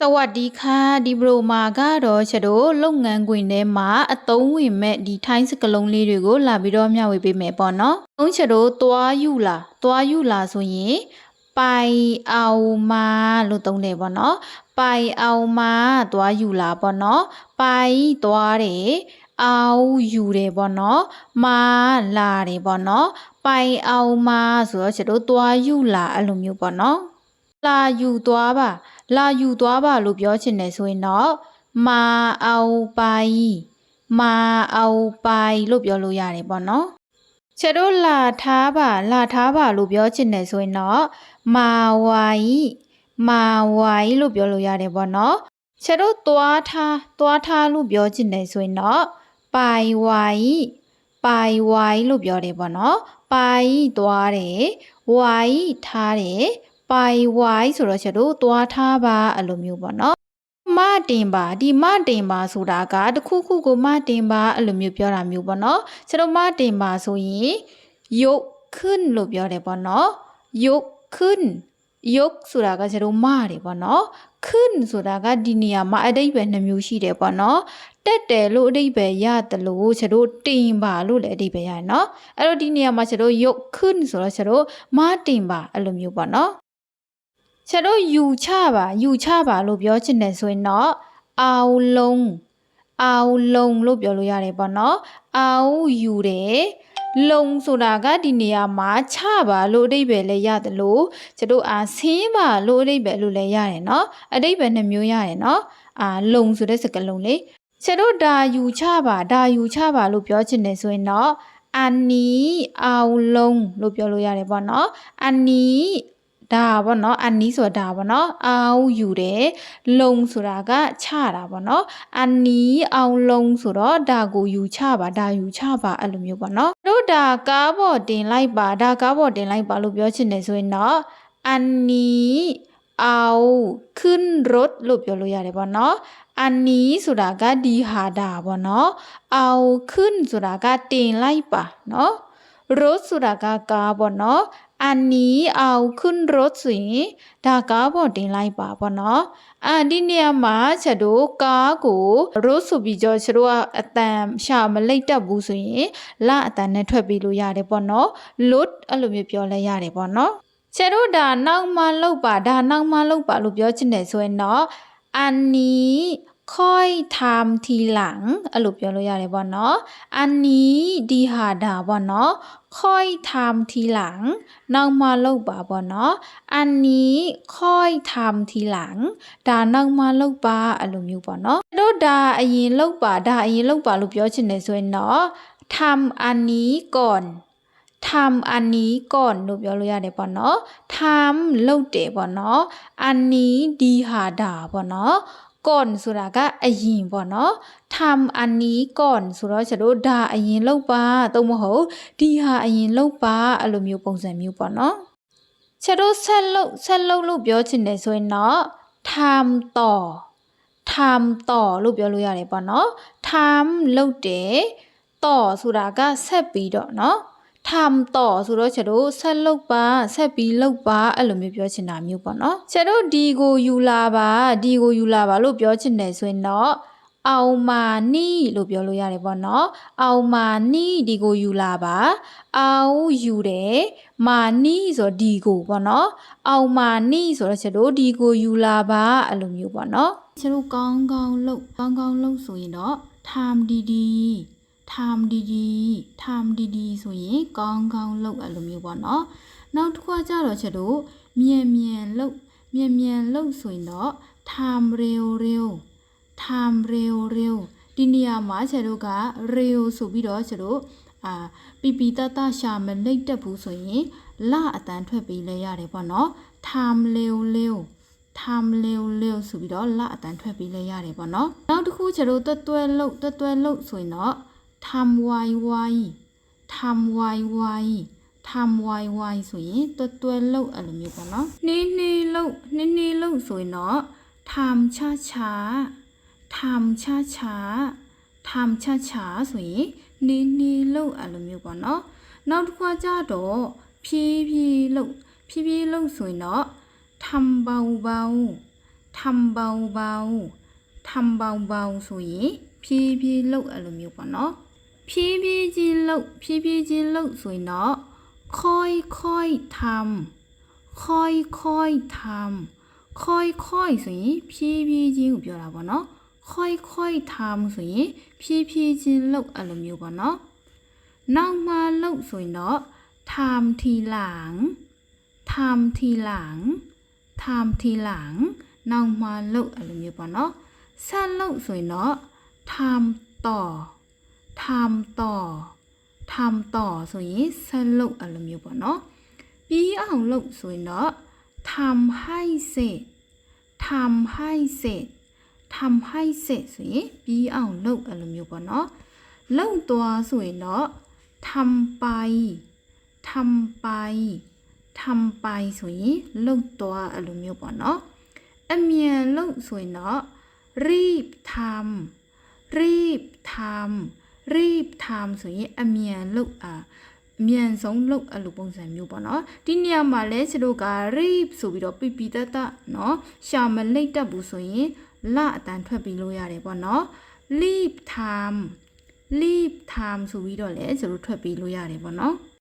စวัสดีค่ะဒီဘရိုမာကတော့ချက်တို့လုပ်ငန်းခွင်ထဲမှာအသုံးဝင်မဲ့ဒီထိုင်းစကလုံးလေးတွေကိုလာပြီးတော့မျှဝေပေးမယ်ပေါ့နော်။သုံးချက်တို့သွားယူလာသွားယူလာဆိုရင်ပိုင်အောင်မာလို့သုံးတယ်ပေါ့နော်။ပိုင်အောင်မာသွားယူလာပေါ့နော်။ပိုင်သွားတယ်အောင်ယူတယ်ပေါ့နော်။မာလာတယ်ပေါ့နော်။ပိုင်အောင်မာဆိုတော့ချက်တို့သွားယူလာအဲ့လိုမျိုးပေါ့နော်။ လာယူသွားပါ လာယူသွားပါလို့ပြောချင်တယ်ဆိုရင်တော့မာအောင်ပိုင်မာအောင်ပိုင်လို့ပြောလို့ရတယ်ပေါ့နော်ခြေတို့လာထားပါလာထားပါလို့ပြောချင်တယ်ဆိုရင်တော့မာဝိုင်မာဝိုင်လို့ပြောလို့ရတယ်ပေါ့နော်ခြေတို့သွားထားသွားထားလို့ပြောချင်တယ်ဆိုရင်တော့ပိုင်ဝိုင်ပိုင်ဝိုင်လို့ပြောတယ်ပေါ့နော်ပိုင်သွားတယ်ဝိုင်ထားတယ် ပိုင်ဝိုင်ဆိုတော့ချက်တို့သွားထားပါအဲ့လိုမျိုးပေါ့နော်မတင်ပါဒီမတင်ပါဆိုတာကတခုခုကိုမတင်ပါအဲ့လိုမျိုးပြောတာမျိုးပေါ့နော်ကျွန်တော်မတင်ပါဆိုရင်ယုတ်ခွန်းလို့ပြောတယ်ပေါ့နော်ယုတ်ခွန်းယုတ်ဆိုတာကကျွန်တော်မတယ်ပေါ့နော်ခွန်းဆိုတာကဒီနေရာမှာအတိတ်ပဲနှမျိုးရှိတယ်ပေါ့နော်တက်တယ်လို့အတိတ်ပဲရတယ်လို့ကျွန်တော်တင်ပါလို့လည်းအတိတ်ပဲရတယ်နော်အဲ့တော့ဒီနေရာမှာကျွန်တော်ယုတ်ခွန်းဆိုတော့ကျွန်တော်မတင်ပါအဲ့လိုမျိုးပေါ့နော် ချက်တို့ယူချပါယူချပါလို့ပြောချင်တယ်ဆိုရင်တော့အောင်လုံးအောင်လုံးလို့ပြောလို့ရတယ်ပေါ့နော်အောင်ယူတယ်လုံဆိုတာကဒီနေရာမှာချပါလို့အဓိပ္ပာယ်လည်းရတယ်လို့ချက်တို့အာဆင်းပါလို့အဓိပ္ပာယ်လို့လည်းရတယ်เนาะအဓိပ္ပာယ်နှစ်မျိုးရတယ်เนาะအာလုံဆိုတဲ့စကားလုံးလေချက်တို့ဒါယူချပါဒါယူချပါလို့ပြောချင်တယ်ဆိုရင်တော့အနီအောင်လုံးလို့ပြောလို့ရတယ်ပေါ့နော်အနီ ဒါပေါ့နော်အနီးဆိုတာပေါ့နော်အောင်ယူတယ်လုံဆိုတာကချတာပေါ့နော်အနီးအောင်လုံဆိုတော့ဒါကိုယူချပါဒါယူချပါအဲ့လိုမျိုးပေါ့နော်တို့ဒါကားပေါ်တင်လိုက်ပါဒါကားပေါ်တင်လိုက်ပါလို့ပြောချင်တယ်ဆိုရင်တော့အနီးအောင်ขึ้นรถလို့ပြောလို့ရတယ်ပေါ့နော်အနီးဆိုတာကဒီဟာဒါပေါ့နော်အောင်ขึ้นဆိုတာကတင်လိုက်ပါနော် รถဆိုတာကကားပေါ့နော်အနီးအောင်ခွန်းရถဆိုရင်ဒါကားပေါ်တင်လိုက်ပါပေါ့နော်အာဒီနေရာမှာချက်တို့ကားကိုရถဆိုပြီးတော့ချက်တို့ကအတန်ရှာမလိတ်တက်ဘူးဆိုရင်လအတန်နဲ့ထွက်ပြီးလို့ရတယ်ပေါ့နော်လွတ်အဲ့လိုမျိုးပြောလဲရတယ်ပေါ့နော်ချက်တို့ဒါနောက်မှလောက်ပါဒါနောက်မှလောက်ပါလို့ပြောချင်တယ်ဆိုရင်တော့အနီး ค่อยทำทีหลังအဲ့လိုပြောလို့ရတယ်ပေါ့နော်อันนี้ဒီဟာဒါပေါ့နော်ค่อยทำทีหลังနောက်မှလုပ်ပါပေါ့နော်อันนี้ค่อยทำทีหลังဒါနောက်မှလုပ်ပါအဲ့လိုမျိုးပေါ့နော်တို့ဒါအရင်လုပ်ပါဒါအရင်လုပ်ပါလို့ပြောချင်တယ်ဆိုရင်တော့ทำอันนี้ก่อนทำอันนี้ก่อนလို့ပြောလို့ရတယ်ပေါ့နော်ทำလုပ်တယ်ပေါ့နော်อันนี้ဒီဟာဒါပေါ့နော် ก่อนဆိုတာကအရင်ပေါ့နော်ทำอันนี้ก่อนဆိုတော့ကျွန်တော်ဒါအရင်လုပ်ပါတော့မဟုတ်ဒီဟာအရင်လုပ်ပါအဲ့လိုမျိုးပုံစံမျိုးပေါ့နော်ကျွန်တော်ဆက်လုပ်ဆက်လုပ်လို့ပြောချင်တယ်ဆိုရင်တော့ทำต่อทำต่อလို့ပြောလို့ရတယ်ပေါ့နော်ทำလုပ်တယ်ต่อဆိုတာကဆက်ပြီးတော့เนาะ ထမ်တော့ဆိုတော့ချေတို့ဆက်လုပ်ပါဆက်ပြီးလုပ်ပါအဲ့လိုမျိုးပြောချင်တာမျိုးပေါ့နော်ချေတို့ဒီကိုယူလာပါဒီကိုယူလာပါလို့ပြောချင်တယ်ဆိုရင်တော့အောင်မာနီလို့ပြောလို့ရတယ်ပေါ့နော်အောင်မာနီဒီကိုယူလာပါအောင်ယူတယ်မာနီဆိုတော့ဒီကိုပေါ့နော်အောင်မာနီဆိုတော့ချေတို့ဒီကိုယူလာပါအဲ့လိုမျိုးပေါ့နော်ချေတို့ကောင်းကောင်းလုပ်ကောင်းကောင်းလုပ်ဆိုရင်တော့ tham đi đi ทำดีๆทำดีๆဆိုရင်ကောင်းကောင်းလုပ်အဲ့လိုမျိုးပေါ့နော်နောက်တစ်ခုကကြတော့ချက်တို့မြန်မြန်လုပ်မြန်မြန်လုပ်ဆိုရင်တော့ทำเร็วเร็วทำเร็วเร็วဒီနေရာမှာချက်တို့က ร็วဆိုပြီးတော့ချက်တို့အာပီပီတတရှာမလိတ်တက်ဘူးဆိုရင်လအတန်ထွက်ပြီးလဲရတယ်ပေါ့နော်ทำเร็วเร็วทำเร็วเร็วဆိုပြီးတော့လအတန်ထွက်ပြီးလဲရတယ်ပေါ့နော်နောက်တစ်ခုချက်တို့တွတ်တွဲလုတ်တွတ်တွဲလုတ်ဆိုရင်တော့ ทำไวไวทำไวไวทำไวไวဆိုရင်တွတ်တွဲလုတ်အဲ့လိုမျိုးပေါ့နော်နှင်းနှင်းလုတ်နှင်းနှင်းလုတ်ဆိုရင်တော့ทำช้าช้าทำช้าช้าทำช้าช้าဆိုရင်နှင်းနှင်းလုတ်အဲ့လိုမျိုးပေါ့နော်နောက်တစ်ခါကျတော့ဖြည်းဖြည်းလုတ်ဖြည်းဖြည်းလုတ်ဆိုရင်တော့ทำเบาเบาท ทำเบาเบาทำเบาเบาဆိုရင်ဖြည်းဖြည်းလှုပ်အဲ့လိုမျိုးပေါ့နော် ဖြည်းဖြည်းချင်းလှုပ်ဖြည်းဖြည်းချင်းလှုပ်ဆိုရင်တော့ค่อยค่อยทำค่อยค่อยทำค่อยค่อยဆိုရင်ဖြည်းဖြည်းချင်းကိုပြောတာပေါ့နော်ค่อยค่อยทำဆိုရင်ဖြည်းဖြည်းချင်းလှုပ်အဲ့လိုမျိုးပေါ့နော်နောက်မှလှုပ်ဆိုရင်တော့ทำทีหลังทำทีหลัง ทำทีหลังနောက်မှလုပ်အဲ့လိုမျိုးပေါ့နော်ဆက်လုပ်ဆိုရင်တော့ทำต่อ ทำต่อทำต่อဆိုရင်ဆက်လုပ်အဲ့လိုမျိုးပေါ့နော်ပြီးအောင်လုပ်ဆိုရင်တော့ทำให้เสร็จทำให้เสร็จทำให้เสร็จဆိုရင်ပြီးအောင်လုပ်အဲ့လိုမျိုးပေါ့နော်လုပ်သွားဆိုရင်တော့ทำไปทำไป ทำไปဆိုရင်လှုပ်သွားအဲ့လိုမျိုးပေါ့နော်အမြန်လှုပ်ဆိုရင်တော့รีบทำรีบทำ รีบทำဆိုရင်အမြန်လှုပ်အာအမြန်ဆုံးလှုပ်အဲ့လိုပုံစံမျိုးပေါ့နော်ဒီနေရာမှာလဲကျတို့က reap ဆိုပြီးတော့ပြပြတတ်တเนาะရှာမလိတ်တတ်ဘူးဆိုရင်လအတန်ထွက်ပြီးလို့ရတယ်ပေါ့နော် leap time leap time ဆိုပြီးတော့လဲကျတို့ထွက်ပြီးလို့ရတယ်ပေါ့နော်